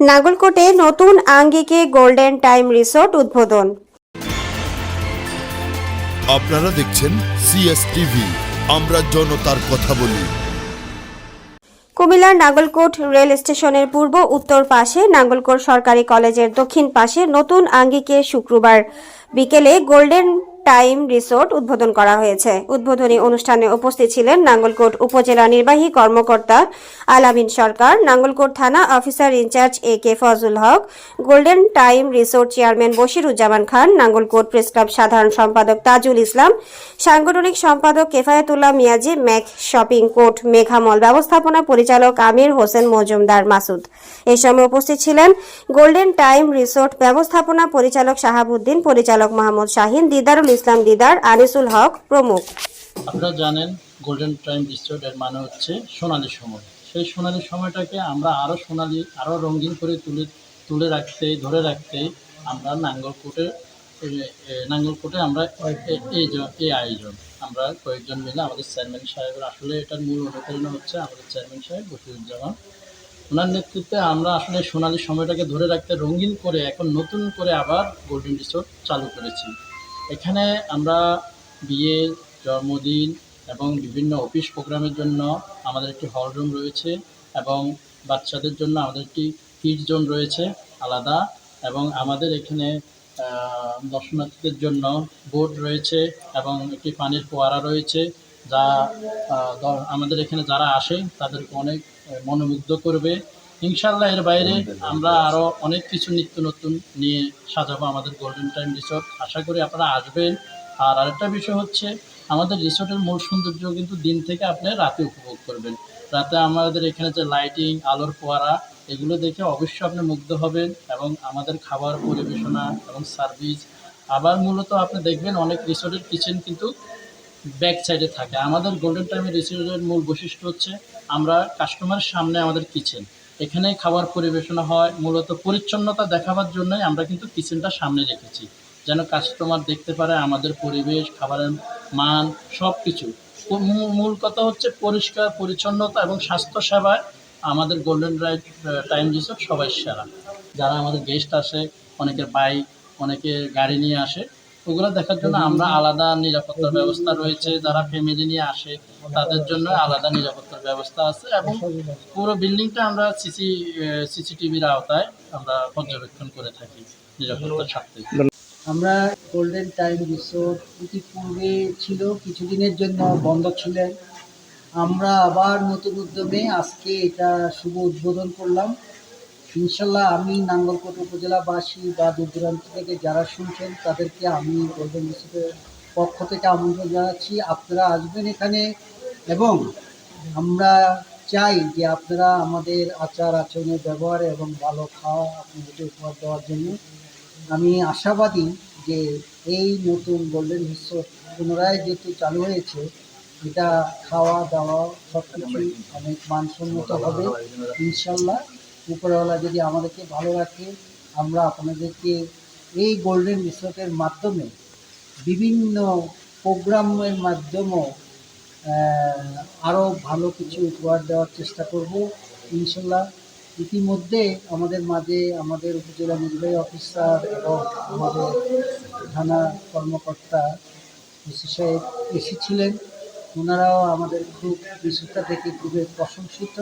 নাগলকোটে নতুন আঙ্গিকে golden time resort উদ্বোধন। আপনারা দেখছেন সিএস টিভি আমরা জনতার কথা বলি। কুমিল্লার নাগলকোট রেল স্টেশনের পূর্ব উত্তর পাশে নাগলকোট সরকারি কলেজের দক্ষিণ পাশে নতুন আঙ্গিকে শুক্রবার বিকেলে গোল্ডেন টাইম রিসোর্ট উদ্বোধন করা হয়েছে। উদ্বোধনী অনুষ্ঠানে উপস্থিত ছিলেন নাঙ্গলকোট উপজেলা নির্বাহী কর্মকর্তা আলামিন সরকার, নাঙ্গলকোট থানা officer in charge A K Fazal Haque, golden time resort chairman Bashiruzzaman Khan, Nangalkot press club সাধারণ সম্পাদক তাজুল ইসলাম, সাংগঠনিক সম্পাদক Kefayetullah Miazi, Mac shopping court Meghamall, ব্যবস্থাপনা পরিচালক আমির হোসেন মজুমদার মাসুদ। এই সময় উপস্থিত ছিলেন গোল্ডেন টাইম রিসোর্ট ব্যবস্থাপনা পরিচালক শাহাবুদ্দিন, পরিচালক মোহাম্মদ শাহিন, দিদারুল ইসলাম দিদার, আনিসুল হক প্রমুখ। আপনারা জানেন গোল্ডেন টাইম রিসোর্ট এর মানে হচ্ছে সোনালী সময়। সেই সোনালী সময়টাকে আমরা আরও সোনালী আরও রঙিন করে তুলে তুলে রাখতে ধরে রাখতে আমরা নাঙ্গলকোটে নাঙ্গলকোটে আমরা এই এই আয়োজন। আমরা কয়েকজন মিলে আমাদের চেয়ারম্যান সাহেবের আসলে এটার মূল অনুপ্রেরণা হচ্ছে আমাদের চেয়ারম্যান সাহেব বসিরুজ্জামান ওনার নেতৃত্বে আমরা আসলে সোনালী সময়টাকে ধরে রাখতে রঙিন করে এখন নতুন করে আবার গোল্ডেন রিসোর্ট চালু করেছি। এখানে আমরা বিয়ে, জন্মদিন এবং বিভিন্ন অফিস প্রোগ্রামের জন্য আমাদের একটি হল রুম রয়েছে এবং বাচ্চাদের জন্য আমাদের একটি কিড জোন রয়েছে আলাদা এবং আমাদের এখানে দর্শনার্থীদের জন্য বোট রয়েছে এবং একটি পানির ফোয়ারা রয়েছে যা আমাদের এখানে যারা আসে তাদেরকে অনেক মনোমুগ্ধ করবে। ইনশাল্লাহ এর বাইরে আমরা আরও অনেক কিছু নিত্য নতুন নিয়ে সাজাবো আমাদের গোল্ডেন টাইম রিসোর্ট আশা করি আপনারা আসবেন। আর আরেকটা বিষয় হচ্ছে আমাদের রিসোর্টের মূল সৌন্দর্য কিন্তু দিন থেকে আপনি রাতে উপভোগ করবেন। রাতে আমাদের এখানে যে লাইটিং আলোর ফোয়ারা এগুলো দেখে অবশ্যই আপনি মুগ্ধ হবেন এবং আমাদের খাবার পরিবেশনা এবং সার্ভিস আবার মূলত আপনি দেখবেন অনেক রিসোর্টের কিচেন কিন্তু ব্যাক সাইডে থাকে। আমাদের গোল্ডেন টাইমের রিসোর্টের মূল বৈশিষ্ট্য হচ্ছে আমরা কাস্টমারের সামনে আমাদের কিচেন এখানে খাবার পরিবেশনা হয়, মূলত পরিচ্ছন্নতা দেখাবার জন্যই আমরা কিন্তু কিচেনটা সামনে রেখেছি। যেন কাস্টমার দেখতে পারে আমাদের পরিবেশ, খাবারের মান সব কিছু মূল কথা হচ্ছে পরিষ্কার, পরিচ্ছন্নতা এবং স্বাস্থ্য সেবায় আমাদের গোল্ডেন রাইট টাইম রিসোর্ট সবাই সেরা। যারা আমাদের গেস্ট আসে, অনেকের বাইক অনেকে গাড়ি নিয়ে আসে ওগুলো দেখার জন্য আমরা আলাদা নিরাপত্তার ব্যবস্থা রয়েছে। যারা ফ্যামিলি নিয়ে আসে তাদের জন্য আলাদা নিরাপত্তার ব্যবস্থা আছে এবং পুরো বিল্ডিংটা আমরা সিসি সিসিটিভির আওতায় আমরা পর্যবেক্ষণ করে থাকি নিরাপত্তার স্বার্থে আমরা গোল্ডেন টাইম রিসোর্ট ইতিপূর্বে ছিল কিছুদিনের জন্য বন্ধ ছিলেন আমরা আবার নতুন উদ্যমে আজকে এটা শুভ উদ্বোধন করলাম। ইনশাল্লাহ আমি নাঙ্গলকোট উপজেলাবাসী বা দূর দূরান্ত থেকে যারা শুনছেন, তাদেরকে আমি গোল্ডেন রিসোর্টের পক্ষ থেকে আমন্ত্রণ জানাচ্ছি। আপনারা আসবেন এখানে এবং আমরা চাই যে আপনারা আমাদের আচার আচরণের ব্যবহার এবং ভালো খাওয়া আপনাদেরকে উপহার দেওয়ার জন্য। আমি আশাবাদী যে এই নতুন গোল্ডেন রিসোর্ট পুনরায় যেহেতু চালু হয়েছে, এটা খাওয়া দাওয়া সব অনেক মানসম্মত হবে, ইনশাল্লাহ। উপরওয়ালা যদি আমাদেরকে ভালো রাখে, আমরা আপনাদেরকে এই গোল্ডেন রিসোর্টের মাধ্যমে বিভিন্ন প্রোগ্রামের মাধ্যমেও আরও ভালো কিছু উপহার দেওয়ার চেষ্টা করব ইনশাল্লাহ ইতিমধ্যে আমাদের মাঝে আমাদের উপজেলা নির্বাহী অফিসার এবং আমাদের থানা কর্মকর্তা ওসি সাহেব এসেছিলেন। ওনারাও আমাদের খুব বিশ্বতা থেকে খুবই প্রশংসিত।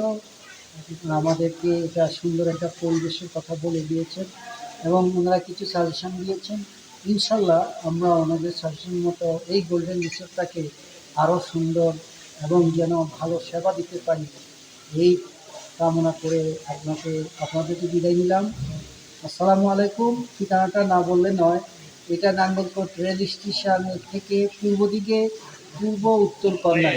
আমাদেরকে এটা সুন্দর একটা পরিবেশের কথা বলে দিয়েছেন এবং ওনারা কিছু সাজেশন দিয়েছেন। ইনশাল্লাহ আমরা ওনাদের সাজেশন মতো এই গোল্ডেন রিসোর্টটাকে আরও সুন্দর এবং যেন ভালো সেবা দিতে পারি এই কামনা করে আপনাকে, আপনাদেরকে বিদায় নিলাম। আসসালামু আলাইকুম। ঠিকানাটা না বললে নয়। এটা নাঙ্গলকোট রেল স্টেশন থেকে পূর্ব দিকে, পূর্ব উত্তর কর্নার